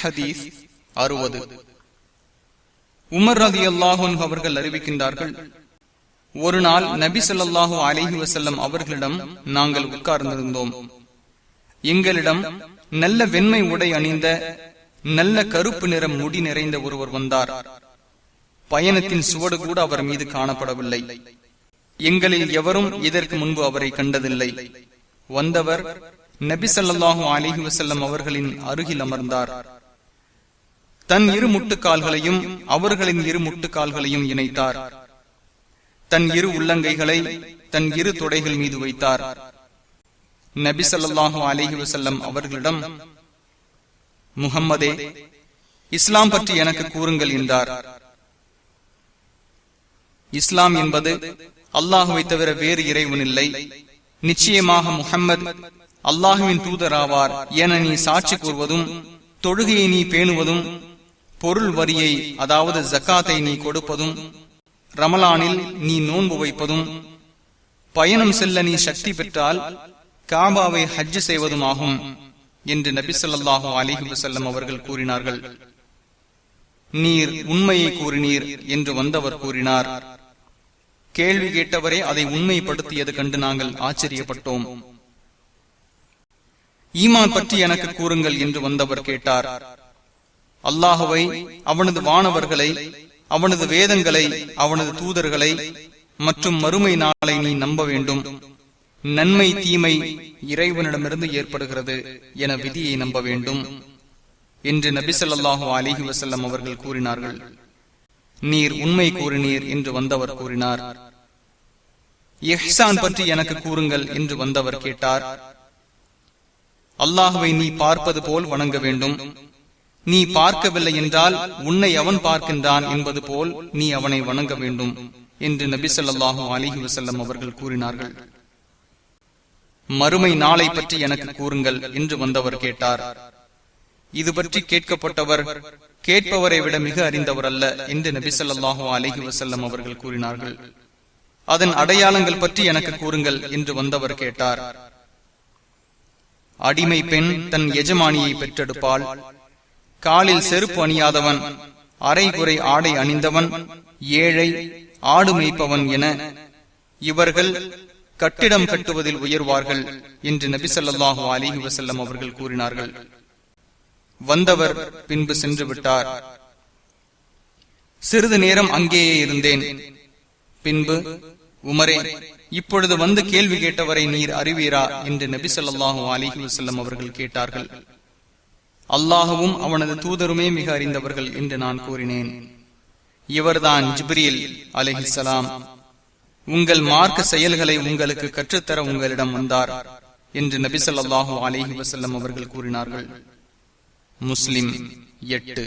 ஹதீஸ் அறுபது. உமர் ரதி அல்லாஹூன் அவர்கள் அறிவிக்கின்றார்கள் ஒரு நாள் நபி சொல்லாஹு அலஹி வசல்லம் அவர்களிடம் நாங்கள் உட்கார்ந்திருந்தோம். எங்களிடம் நல்ல வெண்மை உடை அணிந்த நல்ல கருப்பு நிறம் முடி நிறைந்த ஒருவர் வந்தார். பயணத்தின் சுவடு கூட அவர் மீது காணப்படவில்லை. எங்களில் எவரும் இதற்கு முன்பு அவரை கண்டதில்லை. வந்தவர் நபி ஸல்லல்லாஹு அலிஹி வசல்லம் அவர்களின் அருகில் அமர்ந்தார். தன் இரு முட்டுக்கால்களையும் அவர்களின் இரு முட்டுக்கால்களையும் இணைத்தார். தன் இரு உள்ளங்கைகளை தன் இரு தொடைகள் மீது வைத்தார். நபி ஸல்லல்லாஹு அலைஹி வஸல்லம் அவர்களிடம் முகம்மதே இஸ்லாம் பற்றி எனக்கு கூறுங்கள் என்றார். இஸ்லாம் என்பது அல்லாஹுவை தவிர வேறு இறைவன் இல்லை நிச்சயமாக முகம்மது அல்லாஹுவின் தூதராவார் என நீ சாட்சி கூறுவதும் தொழுகையை நீ பேணுவதும் பொருள் வரியை அதாவது ஜக்காத்தை நீ கொடுப்பதும் ரமலானில் நீ நோன்பு வைப்பதும் பயணம் செல்ல நீ சக்தி பெற்றால் காபாவை ஹஜ்ஜு செய்வதுமாகும் என்று நபி அலிஹி வசல்லம் அவர்கள் கூறினார்கள். நீர் உண்மையை கூறினீர் என்று வந்தவர் கூறினார். கேள்வி கேட்டவரே அதை உண்மைப்படுத்தியது கண்டு நாங்கள் ஆச்சரியப்பட்டோம். ஈமான் பற்றி எனக்கு கூறுங்கள் என்று வந்தவர் கேட்டார். அல்லாஹுவை அவனது வானவர்களை அவனது வேதங்களை அவனது தூதர்களை மற்றும் மறுமை நாளை நீ நம்ப வேண்டும். நன்மை தீமை இறைவனிடமிருந்து ஏற்படுகிறது என விதியை நம்ப வேண்டும் என்று நபிசல்லாஹு அலிஹி வசல்லம் அவர்கள் கூறினார்கள். நீர் உண்மை கூறினீர் என்று வந்தவர் கூறினார். எஹ்சான் பற்றி எனக்கு கூறுங்கள் என்று வந்தவர் கேட்டார். அல்லாஹுவை நீ பார்ப்பது போல் வணங்க வேண்டும். நீ பார்க்கவில்லை என்றால் உன்னை அவன் பார்க்கின்றான் என்பது போல் நீ அவனை வணங்க வேண்டும் என்று நபி சொல்லாஹு அலிஹி வசல்லம் அவர்கள் கூறினார்கள். மறுமை நாளை பற்றி எனக்கு கூறுங்கள் என்று வந்தவர் கேட்டார். இது பற்றி கேட்கப்பட்டவர் கேட்பவரை விட மிக அறிந்தவர் அல்ல என்று நபி சொல்லாஹு அலிஹி வசல்லம் அவர்கள் கூறினார்கள். அதன் அடையாளங்கள் பற்றி எனக்கு கூறுங்கள் என்று வந்தவர் கேட்டார். அடிமை பெண் தன் எஜமானியை பெற்றெடுப்பாள் காலில் செருப்பு அணியாதவன் அரைகுறை ஆடை அணிந்தவன் ஏழை ஆடு மேய்ப்பவன் என இவர்கள் கட்டிடம் கட்டுவதில் உயர்வார்கள் என்று நபி சொல்லாஹு அலிஹி வசல்லம் அவர்கள் கூறினார்கள். வந்தவர் பின்பு சென்று விட்டார். சிறிது நேரம் அங்கேயே இருந்தேன். பின்பு உமரே இப்பொழுது வந்து கேள்வி கேட்டவரை நீர் அறிவீரா? என்று நபி சொல்லாஹு அலிஹி வசல்லம் அவர்கள் கேட்டார்கள். அல்லாஹுவும் அவனது தூதருமே மிக அறிந்தவர்கள் என்று நான் கூறினேன். இவர்தான் ஜிப்ரீல் அலஹிசலாம் உங்கள் மார்க்க செயல்களை உங்களுக்கு கற்றுத்தர உங்களிடம் வந்தார் என்று நபி சொல்லாஹு அலிஹி வசல்லம் அவர்கள் கூறினார்கள். முஸ்லிம் எட்டு.